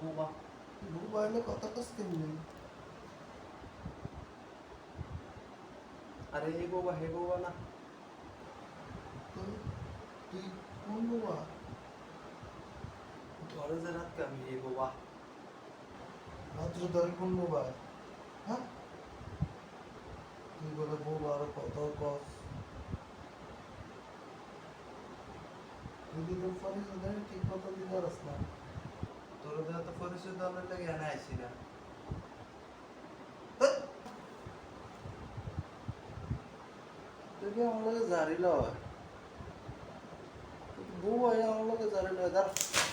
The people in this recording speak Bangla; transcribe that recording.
মোবাইলে কথা কস কেমনি আরে হে বাবা হে বাবা না তুই কোন বাবা ধরে যে রাত আমি হে বাবা রাত্রে ধরে কোন মোবাইল হ্যাঁ তুই বলে বউ আরও কত কস কি তোর দেয় ঠিক মতো দিতে পারস না আইসি না তুই আমার লগে জারি লয় বউ আমার লগে জারি লয় দাঁড়া